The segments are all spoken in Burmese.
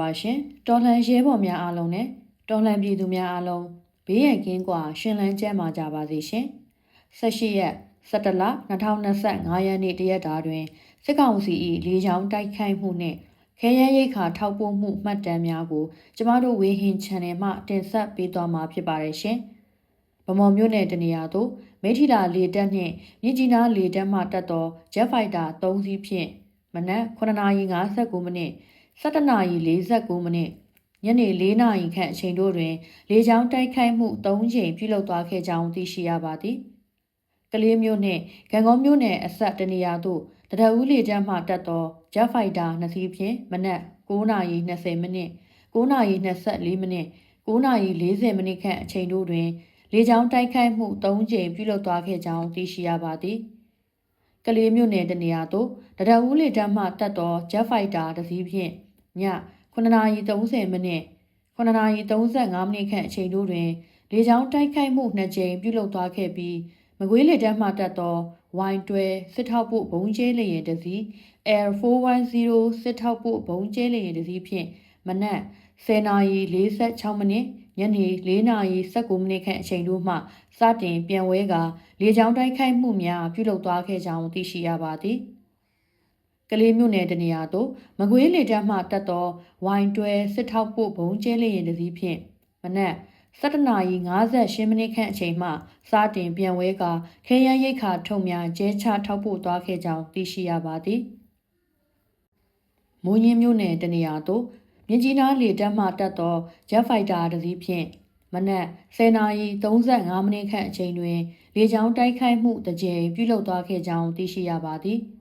ပါရှင်တော်လှန်ရဲဘော်များအားလုံးနဲ့တော်လှန်ပြည်သူများအားလုံးဘေးရန်ကင်းကွာရှင်လန်းကျန်းမာကြပါစေရှင်18ရက်17လ2025ရက်နေ့တရက်တာတွင်စစ်ကောင်စီ၏လေကြောင်းတိုက်ခိုက်မှုနှင့်ခဲယမ်းရိတ်ခါထောက်ပို့မှုမှတ်တမ်းများကိုကျမတို့ဝေဟင် channel မှတင်ဆက်ပေးသွားမှာဖြစ်ပါတယ်ရှင်ဗမော်မျိုးနယ်တနေရာသို့မိထီလာလေတက်နှင့်မြကြီးနားလေတက်မှတက်သော Jet Fighter 3စီးဖြင့်မနက်9:59မိနစ် 17နာရီ49မိနစ်ညနေ4နာရီခန့်အချိန်တို့တွင် လေကြောင်းတိုက်ခိုက်မှု3ကြိမ်ပြုလုပ်သွားခဲ့ကြောင်းသိရှိရပါသည်။ကလေးမျိုးနှင့်ဂံကောမျိုးနယ်အဆက်တနေရာသို့တရဦးလေကြောင်းမှတက်သော Jet Fighter နှစ်စီးဖြင့်မနက်9နာရီ20မိနစ်9နာရီ24မိနစ်9နာရီ40မိနစ်ခန့်အချိန်တို့တွင် လေကြောင်းတိုက်ခိုက်မှု3ကြိမ်ပြုလုပ်သွားခဲ့ကြောင်းသိရှိရပါသည်။ကလေးမျိုးနယ်တနေရာသို့တရဦးလေတပ်မှတက်သော Jet Fighter တစ်စီးဖြင့် ည9:30မိနစ်9:35မိနစ်ခန့်အချိန်တို့တွင်လေကြောင်းတိုက်ခိုက်မှုနှစ်ကြိမ်ပြုလုပ်သွားခဲ့ပြီးမကွေးလေတပ်မှတက်သော Y12 စစ်ထောက်ပို့ဘုံကျဲလေယာဉ်တစ်စီး Air 410 စစ်ထောက်ပို့ဘုံကျဲလေယာဉ်တစ်စီးဖြင့်မနက်10:46မိနစ်ညနေ4:19မိနစ်ခန့်အချိန်တို့မှစတင်ပြန်ဝဲကလေကြောင်းတိုက်ခိုက်မှုများပြုလုပ်သွားခဲ့ကြောင်းသိရှိရပါသည်။ ကလေးမြို့နယ်တနေရာသို့မကွေးလေတပ်မှတက်သော Y12 စစ်ထောက်ပို့ဘုံကျဲလေရင်တစ်စီးဖြင့်မနက်7:58မိနစ်ခန့်အချိန်မှစတင်ပြန်ဝဲကခဲယမ်းရိတ်ခါထုံများကျဲချထောက်ပို့သွားခဲ့ကြောင်းသိရှိရပါသည်။မိုးညင်းမြို့နယ်တနေရာသို့မြင်းကြီးနားလေတပ်မှတက်သော Jet Fighter တစ်စီးဖြင့်မနက်10:35မိနစ်ခန့်အချိန်တွင် လေကြောင်းတိုက်ခိုက်မှုတစ်ကြိမ်ပြုလုပ်သွားခဲ့ကြောင်းသိရှိရပါသည်။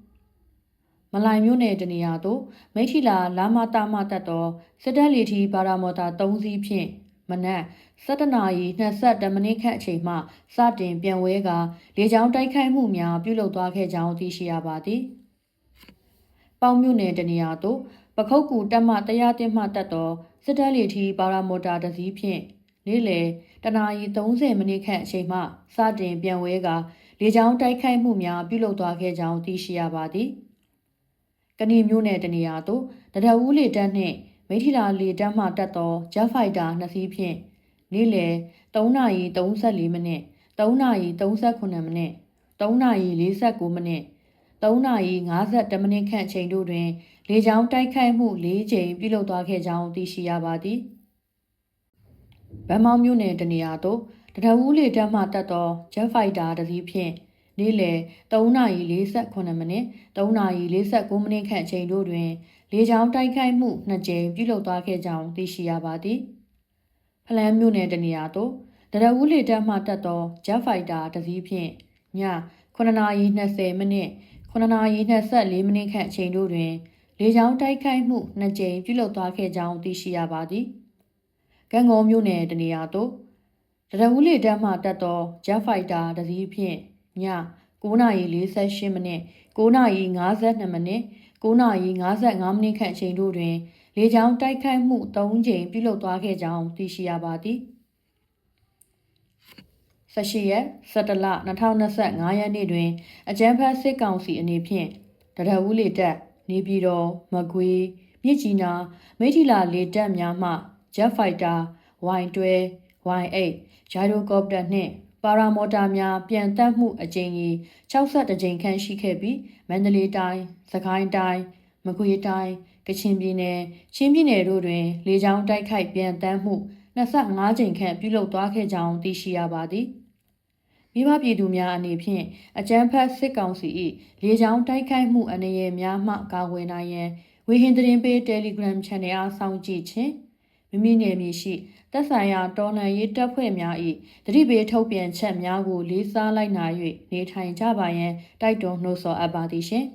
မလိုင်မြို့နယ်တနေရာသို့မိထီလာလာမတာမတက်သောစစ်တပ်လီထီပါရာမော်တာ3စီးဖြင့်မနက်7နာရီ22မိနစ်ခန့်အချိန်မှစတင်ပြန်ဝဲကလေကြောင်းတိုက်ခိုက်မှုများပြုလုပ်သွားခဲ့ကြောင်းသိရှိရပါသည်။ပေါင်းမြို့နယ်တနေရာသို့ပခုတ်ကူတက်မှတရားတင်မှတက်သောစစ်တပ်လီထီပါရာမော်တာတစ်စီးဖြင့်နေ့လယ်တနာရီ30မိနစ်ခန့်အချိန်မှစတင်ပြန်ဝဲကလေကြောင်းတိုက်ခိုက်မှုများပြုလုပ်သွားခဲ့ကြောင်းသိရှိရပါသည်။ ကဏီမျိုးနယ်တနေရာသို့တရဝူးလေတပ်နှင့်မိထီလာလေတပ်မှတက်သော Jet Fighter နှစ်စီးဖြင့်နေ့လယ်3:34မိနစ်3:38မိနစ်3:49မိနစ်3:52မိနစ်ခန့်အချိန်တို့တွင် လေကြောင်းတိုက်ခိုက်မှု၄ကြိမ်ပြုလုပ်သွားခဲ့ကြောင်းသိရှိရပါသည်။ဗန်မောင်မြို့နယ်တနေရာသို့တရဝူးလေတပ်မှတက်သော Jet Fighter တစ်စီးဖြင့် နေ့လယ်3:48မိနစ်3:49မိနစ်ခန့်အချိန်တို့တွင်လေကြောင်းတိုက်ခိုက်မှုနှစ်ကြိမ်ပြုလုပ်သွားခဲ့ကြောင်းသိရှိရပါသည်။ဖလန်းမြို့နယ်တနေရာသို့တရဝူးလေတပ်မှတက်သော Jet Fighter တစ်စီးဖြင့်ည9:20မိနစ်9:24မိနစ်ခန့်အချိန်တို့တွင်လေကြောင်းတိုက်ခိုက်မှုနှစ်ကြိမ်ပြုလုပ်သွားခဲ့ကြောင်းသိရှိရပါသည်။ကံကောမြို့နယ်တနေရာသို့တရဝူးလေတပ်မှတက်သော Jet Fighter တစ်စီးဖြင့် ည9:48မိနစ်9:52မိနစ်9:55မိနစ်ခန့်အချိန်တို့တွင် လေကြောင်းတိုက်ခိုက်မှု3ကြိမ်ပြုလုပ်သွားခဲ့ကြောင်းသိရှိရပါသည်18ရက်17လ2025ရက်နေ့တွင်အကြမ်းဖက်စစ်ကောင်စီအနေဖြင့်တရဝူးလေတပ်နေပြည်တော်မကွေးမြစ်ကြီးနားမိထီလာလေတပ်များမှ Jet Fighter Y12 Y8 Gyrocopter နှင့် ပါရာမော်တာများပြန်တက်မှုအကြိမ်ကြီး62ကြိမ်ခန့်ရှိခဲ့ပြီးမန္တလေးတိုင်း၊စကိုင်းတိုင်း၊မကွေးတိုင်း၊ကချင်ပြည်နယ်၊ချင်းပြည်နယ်တို့တွင် လေကြောင်းတိုက်ခိုက်ပြန်တမ်းမှု25ကြိမ်ခန့်ပြုလုပ်သွားခဲ့ကြောင်းသိရှိရပါသည်။မိဘပြည်သူများအနေဖြင့်အကြမ်းဖက်စစ်ကောင်စီ၏လေကြောင်းတိုက်ခိုက်မှုအနေရများမှကာကွယ်နိုင်ရန်ဝေဟင်သတင်းပေး Telegram Channel အားစောင့်ကြည့်ခြင်းမိမိနယ်မြေရှိ သက်ဆိုင်ရာတော်လှန်ရေးတပ်ဖွဲ့များ၏တတိပေထုတ်ပြန်ချက်များကိုလေးစားလိုက်နာ၍နေထိုင်ကြပါရန်တိုက်တွန်းနှိုးဆော်အပ်ပါသည်ရှင်။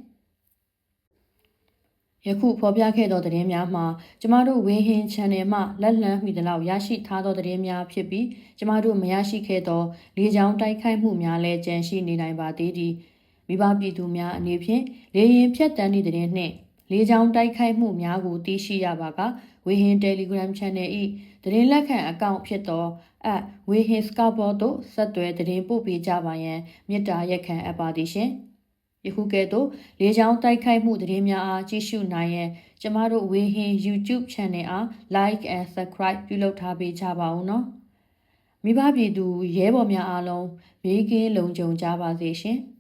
ယခုဖော်ပြခဲ့သောသတင်းများမှာကျမတို့ဝင်းဟင်း channel မှလက်လန်းမိသလောက်ရရှိထားသောသတင်းများဖြစ်ပြီးကျမတို့မရရှိခဲ့သောလေကြောင်းတိုက်ခိုက်မှုများလည်းကြန့်ရှိနေနိုင်ပါသေးသည်။မိဘပြည်သူများအနေဖြင့်လေရင်ဖြတ်တန်းသည့်သတင်းနှင့်လေကြောင်းတိုက်ခိုက်မှုများကိုသိရှိရပါက ဝေဟင် Telegram Channel ၏သတင်းလက်ခံအကောင့်ဖြစ်သောအဝေဟင်စကာဘောသို့ဆက်သွယ်သတင်းပို့ပေးကြပါရန်မေတ္တာရက်ခံအပ်ပါသည်ရှင်။ယခုကဲ့သို့လေကြောင်းတိုက်ခိုက်မှုသတင်းများအားကြည့်ရှုနိုင်ရန်ကျမတို့ဝေဟင် YouTube Channel အား Like and Subscribe ပြုလုပ်ထားပေးကြပါဦးနော်မိဘပြည်သူရဲဘော်များအားလုံးဘေးကင်းလုံခြုံကြပါစေရှင်။